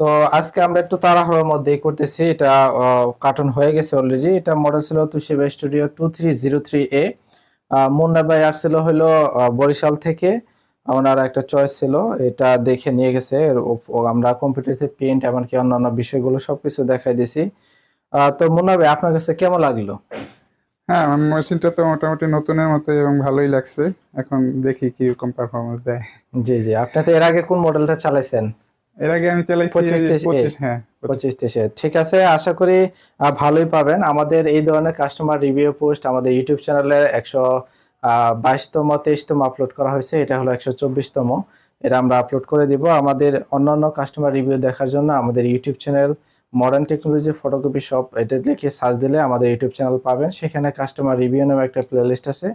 তো আজকে আমরা একটু তাড়াহুড়োর মধ্যেই করতেছি। এটা কার্টুন হয়ে গেছে অলরেডি এটা মডেল ছিল তুষিবা studio two three zero three এ মুন্না ভাই আসছিল হলো বরিশাল থেকে। ওনার একটা চয়েস ছিল এটা দেখে নিয়ে গেছে। আমরা কম্পিউটারে প্রিন্ট এমনকি অন্যান্য বিষয়গুলো সব কিছু দেখাই দিছি তো মুন্না ভাই আপনার কাছে কেমন লাগল? হ্যাঁ মেশিনটা তো মোটামুটি নতুনের মতো এবং ভালোই লাগছে। এখন দেখি কীরকম পারফরমেন্স দেয়। জি জি। আপনি তো এর আগে কোন মডেলটা চালাইছেন? এর আগে আমি চালাইছি হ্যাঁ পঁচিশ তেইশে ঠিক আছে আশা করি ভালোই পাবেন। আমাদের এই ধরনের কাস্টমার রিভিউ পোস্ট আমাদের ইউটিউব চ্যানেলে একশো বাইশতম তেইশতম আপলোড করা হয়েছে। এটা হলো একশো চব্বিশতম। এটা আমরা আপলোড করে দিব। আমাদের অন্যান্য কাস্টমার রিভিউ দেখার জন্য আমাদের YouTube channel modern technology photocopy shop এটা লিখে সার্চ দিলে আমাদের ইউটিউব চ্যানেল পাবেন। সেখানে কাস্টমার রিভিউ নামে একটা প্লেলিস্ট আছে।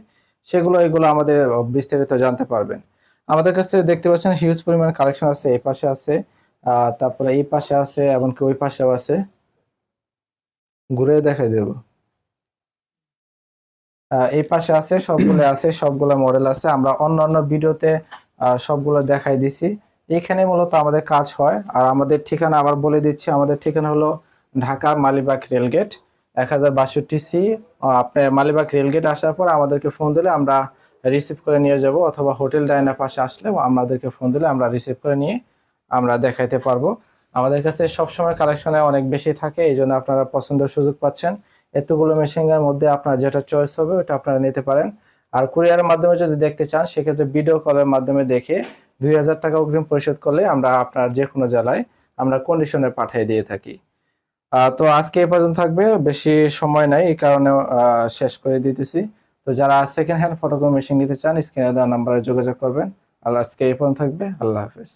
সেগুলো এগুলো আমাদের বিস্তারিত জানতে পারবেন। আমাদের কাছ দেখতে পাচ্ছেন হিউজ পরিমাণ কালেকশন আছে, এই পাশে আছে তারপরে এই পাশে আছে, এমনকি ওই পাশেও আছে। ঘুরে দেখাই দেব। এই পাশে আছে, সবগুলো আছে, সবগুলো মডেল আছে। আমরা অন্য অন্য ভিডিওতে সবগুলো দেখাই দিছি। এখানে মূলত আমাদের কাজ হয়। আর আমাদের ঠিকানা আবার বলে দিচ্ছি, আমাদের ঠিকানা হলো ঢাকা মালিবাগ রেলগেট, এক হাজার বাষট্টি সি। আপনি মালিবাগ রেলগেট আসার পর আমাদেরকে ফোন দিলে আমরা রিসিভ করে নিয়ে যাব অথবা হোটেল ডাইনার পাশে আসলে আমাদেরকে ফোন দিলে আমরা রিসিভ করে নিয়ে আমরা দেখাইতে পারব। আমাদের কাছে সবসময় কালেকশনে অনেক বেশি থাকে এই জন্য আপনারা পছন্দের সুযোগ পাচ্ছেন। এতগুলো মেশিনের মধ্যে আপনার যেটা চয়েস হবে ওটা আপনারা নিতে পারেন। আর কুরিয়ারের মাধ্যমে যদি দেখতে চান, সেক্ষেত্রে ভিডিও কলের মাধ্যমে দেখে দুই হাজার টাকা অগ্রিম পরিশোধ করলে আমরা আপনার যে কোনো জেলায় আমরা কন্ডিশনে পাঠিয়ে দিয়ে থাকি। তো আজকে এ পর্যন্ত থাকবে, বেশি সময় নাই, এই কারণে শেষ করে দিতেছি। তো যারা সেকেন্ড হ্যান্ড ফটোকপি মেশিন নিতে চান স্ক্রিনে দেওয়া নাম্বারে যোগাযোগ করবেন। আল্লাহ আজকে এই পর্যন্ত থাকবে। আল্লাহ হাফেজ।